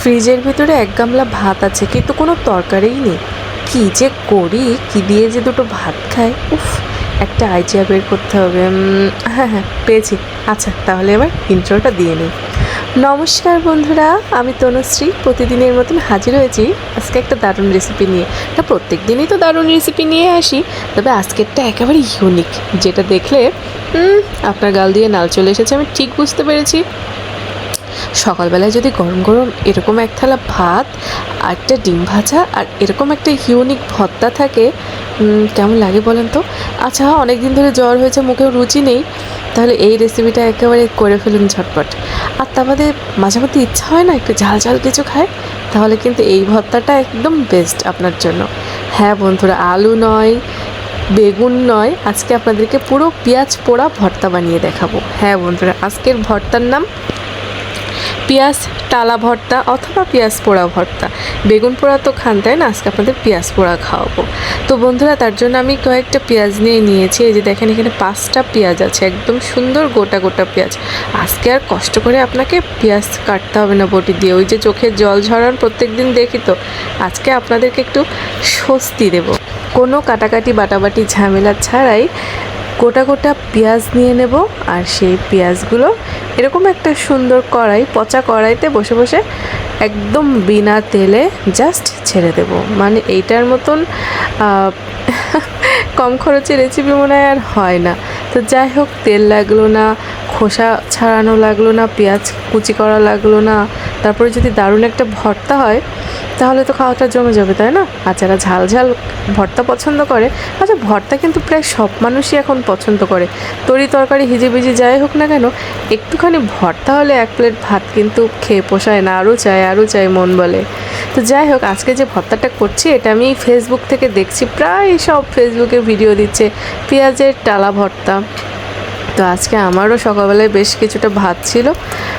ফ্রিজের ভিতরে এক গামলা ভাত আছে, কিন্তু কোনো তরকারিই নেই। কী যে করি, কী দিয়ে যে দুটো ভাত খাই, উফ, একটা আইডিয়া বের করতে হবে। হ্যাঁ হ্যাঁ পেয়েছি। আচ্ছা তাহলে এবার ইন্ট্রোটা দিয়ে নিই। নমস্কার বন্ধুরা, আমি তনুশ্রী। প্রতিদিনের মতন হাজির হয়েছি আজকে একটা দারুণ রেসিপি নিয়ে। তা প্রত্যেক দিনই তো দারুণ রেসিপি নিয়ে আসি, তবে আজকেরটা একেবারে ইউনিক যেটা দেখলে আপনার গাল দিয়ে নাল চলে এসেছে, আমি ঠিক বুঝতে পেরেছি। সকালবেলায় যদি গরম গরম এরকম এক থালা ভাত আর একটা ডিম ভাজা আর এরকম একটা ইউনিক ভর্তা থাকে কেমন লাগে বলেন তো? আচ্ছা অনেক দিন ধরে জ্বর হয়েছে, মুখেও রুচি নেই, তাহলে এই রেসিপিটা একেবারে করে ফেলুন ঝটপট। আর তা বাদে মাঝে মধ্যে ইচ্ছা হয় না, একটু ঝাল ঝাল কিছু খায়, তাহলে কিন্তু এই ভর্তাটা একদম বেস্ট আপনার জন্য। হ্যাঁ বন্ধুরা, আলু নয়, বেগুন নয়, আজকে আপনাদেরকে পুরো পেঁয়াজ পোড়া ভর্তা বানিয়ে দেখাবো। হ্যাঁ বন্ধুরা, আজকের ভর্তার নাম পেঁয়াজ, টালা ভর্তা অথবা পেঁয়াজ পোড়া ভর্তা। বেগুন পোড়া তো খান, তাই না? আজকে আপনাদের পেঁয়াজ পোড়া খাওয়াবো। তো বন্ধুরা, তার জন্য আমি কয়েকটা পেঁয়াজ নিয়ে নিয়েছি। এই যে দেখেন, এখানে পাঁচটা পেঁয়াজ আছে, একদম সুন্দর গোটা গোটা পেঁয়াজ। আজকে আর কষ্ট করে আপনাকে পেঁয়াজ কাটতে হবে না বটি দিয়ে। ওই যে চোখে জল ঝরান প্রত্যেক দিন দেখি তো। আজকে আপনাদেরকে একটু স্বস্তি দেব। কোনো কাটাকাটি, বাটাবাটি, ঝামেলা ছাড়াই গোটা গোটা পেঁয়াজ নিয়ে নেব আর সেই পেঁয়াজগুলো এরকম একটা সুন্দর কড়াই, পচা কড়াইতে বসে বসে একদম বিনা তেলে জাস্ট ছেড়ে দেব। মানে এইটার মতন কম খরচে রেসিপি মনে হয় আর হয় না। তো যাই হোক, তেল লাগল না, খোসা ছাড়ানো লাগল না, পেঁয়াজ কুচি করা লাগল না, তারপরে যদি দারুণ একটা ভর্তা হয় তাহলে তো খাওয়াটা জমে যাবে, তাই না? আর যারা ঝাল ঝাল ভর্তা পছন্দ করে আচ্ছা ভর্তা কিন্তু প্রায় সব মানুষই এখন পছন্দ করে। তরি তরকারি, হিজিবিজি যাই হোক না কেন, একটুখানি ভর্তা হলে এক প্লেট ভাত কিন্তু খেয়ে পোষায় না, আরও চাই আরও চাই মন বলে। তো যাই হোক, আজকে যে ভর্তাটা করছি, এটা আমি ফেসবুক থেকে দেখছি, প্রায় সব ফেসবুকে ভিডিও দিচ্ছে, পেঁয়াজের টালা ভর্তা। তো আজকে আমারও সকালবেলায় বেশ কিছুটা ভাত ছিল।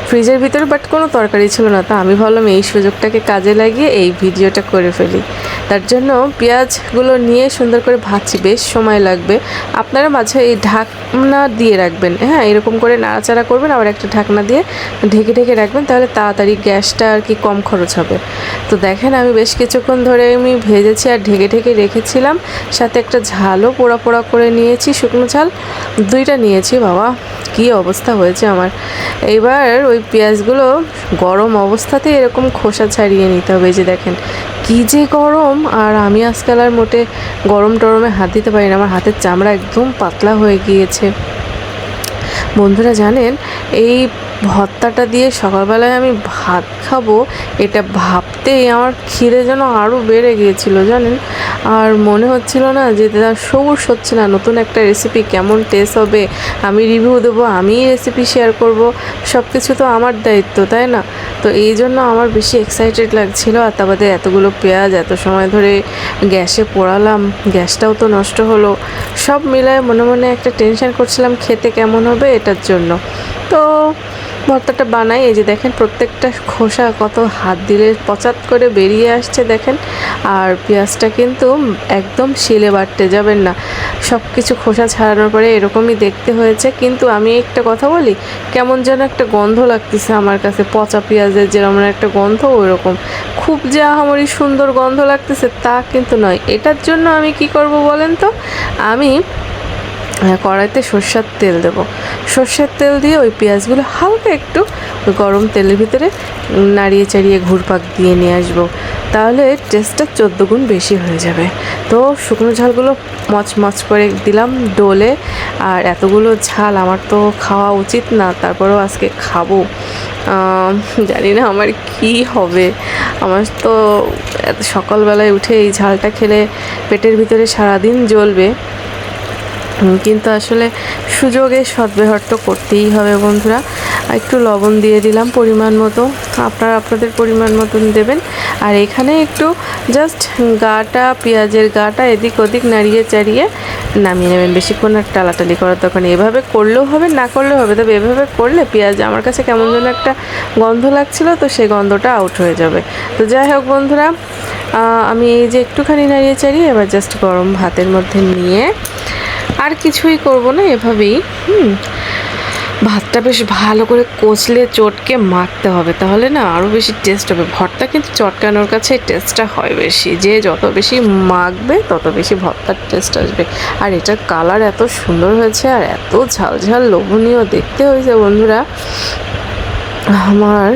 ফ্রিজের ভিতরে বাট কোনো তরকারি ছিল না। তো আমি ভাবলাম এই সুযোগটাকে কাজে লাগিয়ে এই ভিডিওটা করে ফেলি। তার জন্য পেঁয়াজগুলো নিয়ে সুন্দর করে ভাজছি, বেশ সময় লাগবে। আপনারা মাঝে এই ঢাকনা দিয়ে রাখবেন হ্যাঁ? এরকম করে নাড়াচাড়া করবেন, আবার একটা ঢাকনা দিয়ে ঢেকে ঢেকে রাখবেন, তাহলে তাড়াতাড়ি গ্যাসটা আর কি কম খরচ হবে। তো দেখেন, আমি বেশ কিছুক্ষণ ধরে আমি ভেজেছি আর ঢেকে ঢেকে রেখেছিলাম। সাথে একটা ঝালও পোড়া পোড়া করে নিয়েছি, শুকনো ঝাল। দুইটা নিয়েছি, বাবা, কি অবস্থা হয়েছে আমার। এবার ওই পেঁয়াজগুলো গরম অবস্থাতে এরকম খোসা ছাড়িয়ে নিতে হবে যে দেখেন। কি যে গরম, আর আমি আজকাল আর মোটে গরম টরমে হাত দিতে পারি না। আমার হাতের চামড়া একদম পাতলা হয়ে গিয়েছে। বন্ধুরা জানেন, এই ভর্তাটা দিয়ে সকালবেলায় আমি ভাত খাব, এটা ভাবতেই আমার খিদে যেন আরও বেড়ে গিয়েছিল, জানেন? আর মনে হচ্ছিল না যে তার সবুজ হচ্ছে না। নতুন একটা রেসিপি কেমন টেস্ট হবে, আমি রিভিউ দেবো, আমিই রেসিপি শেয়ার করব সব কিছু তো আমার দায়িত্ব, তাই না? তো এই জন্য আমার বেশি এক্সাইটেড লাগছিল। আর তা বাদে এতগুলো পেঁয়াজ, এত সময় ধরে গ্যাসে পোড়ালাম, গ্যাসটাও তো নষ্ট হলো। সব মিলায় মনে মনে একটা টেনশন করছিলাম, খেতে কেমন হবে এটার জন্য। তো ভর্তাটা বানাই। এই যে দেখেন, প্রত্যেকটা খোসা কত হাত দিলে পচাত করে বেরিয়ে আসছে দেখেন। আর পেঁয়াজটা কিন্তু একদম শিলে বাটতে যাবেন না। সব কিছু খোসা ছাড়ানোর পরে এরকমই দেখতে হয়েছে। কিন্তু আমি একটা কথা বলি, কেমন যেন একটা গন্ধ লাগতেছে আমার কাছে। পচা পেঁয়াজের যেরকম একটা গন্ধ ওই রকম খুব যে আহামরি সুন্দর গন্ধ লাগতেছে তা কিন্তু নয়। এটার জন্য আমি কি করব বলেন তো? আমি কড়াইতে সর্ষের তেল দেব। সর্ষের তেল দিয়ে ওই পেঁয়াজগুলো হালকা একটু গরম তেলের ভিতরে নাড়িয়ে চাড়িয়ে ঘুরপাক দিয়ে নিয়ে আসব। তাহলে টেস্টটা চোদ্দ গুণ বেশি হয়ে যাবে। তো শুকনো ঝালগুলো মচমচ করে দিলাম ডোলে। আর এতগুলো ঝাল আমার তো খাওয়া উচিত না, তারপরেও আজকে খাব। জানি না আমার কি হবে। আমার তো সকালবেলায় উঠে এই ঝালটা খেলে পেটের ভিতরে সারাদিন জ্বলবে। কিন্তু আসলে সুযোগে সদ্ব্যবহার তো করতেই হবে বন্ধুরা। একটু লবণ দিয়ে দিলাম পরিমাণ মতো। আপনারা আপনাদের পরিমাণ মতন দেবেন। আর এখানে একটু জাস্ট গাটা, পেঁয়াজের গাটা এদিক ওদিক নাড়িয়ে চাড়িয়ে নামিয়ে নেবেন। বেশিক্ষণ আর টালাটালি করার নেই। এভাবে করলেও হবে, না করলেও হবে। তবে এভাবে করলে পেঁয়াজ আমার কাছে কেমন যেন একটা গন্ধ লাগছিল, তো সেই গন্ধটা আউট হয়ে যাবে। তো যাই হোক বন্ধুরা আমি এই যে একটুখানি নাড়িয়ে চাড়িয়ে এবার জাস্ট গরম ভাতের মধ্যে নিয়ে আর কিছুই করব না এভাবেই। হুম। ভাতটা বেশ ভালো করে কচলে, চটকে মাখতে হবে তাহলে না আরও বেশি টেস্ট হবে। ভর্তা কিন্তু চটকানোর কাছে টেস্টটা হয় বেশি। যে যত বেশি মাখবে, তত বেশি ভর্তার টেস্ট আসবে। আর এটার কালার এত সুন্দর হয়েছে আর এত ঝাল ঝাল লোভনীয় দেখতে হয়েছে বন্ধুরা। আমার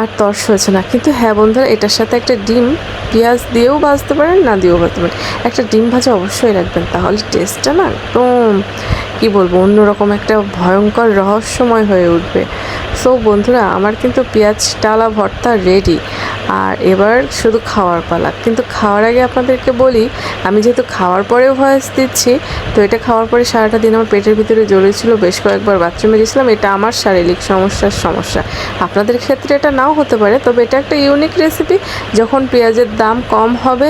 আর তর্স হয়েছে না। কিন্তু হ্যাঁ বন্ধুরা, এটার সাথে একটা ডিম, পেঁয়াজ দিয়েও ভাজতে পারেন, না দিয়েও ভাজতে পারেন। একটা ডিম ভাজা অবশ্যই রাখবেন, তাহলে টেস্টটা না একদম কি বলব, অন্যরকম একটা ভয়ঙ্কর রহস্যময় হয়ে উঠবে। সো বন্ধুরা, আমার কিন্তু পেঁয়াজ টালা ভর্তা রেডি আর এবার শুধু খাওয়ার পালা। কিন্তু খাওয়ার আগে আপনাদেরকে বলি, আমি যেহেতু খাওয়ার পরেও ভয়েস দিচ্ছি, তো এটা খাওয়ার পরে সারাটা দিন আমার পেটের ভিতরে জ্বলেছিল, বেশ কয়েকবার বাথরুমে গেছিলাম, এটা আমার শারীরিক সমস্যার সমস্যা। আপনাদের ক্ষেত্রে এটা নাও হতে পারে, তবে এটা একটা ইউনিক রেসিপি যখন পেঁয়াজের দাম কম হবে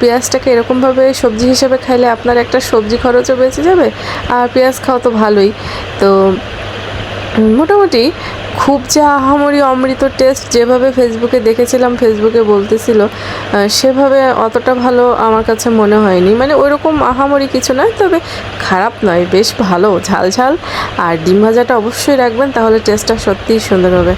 পেঁয়াজটাকে এরকমভাবে সবজি হিসেবে খাইলে আপনার একটা সবজি খরচও বেঁচে যাবে, আর পেঁয়াজ খাওয়া তো ভালোই। তো মোটামুটি খুব যে আহামরি অমৃত টেস্ট যেভাবে ফেসবুকে দেখেছিলাম ফেসবুকে বলতেছিল সেভাবে অতটা ভালো আমার কাছে মনে হয়নি। মানে ওইরকম আহামরি কিছু নয়, তবে খারাপ নয়, বেশ ভালো, ঝাল ঝাল। আর ডিম ভাজাটা অবশ্যই রাখবেন, তাহলে টেস্টটা সত্যিই সুন্দর হবে।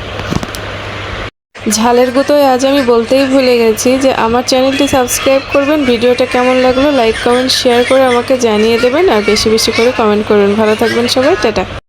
ঝালের গুতোয় আজ আমি বলতেই ভুলে গেছি যে আমার চ্যানেলটি সাবস্ক্রাইব করবেন, ভিডিওটা কেমন লাগল লাইক কমেন্ট শেয়ার করে আমাকে জানিয়ে দেবেন আর বেশি বেশি করে কমেন্ট করবেন। ভালো থাকবেন সবাই, টাটা।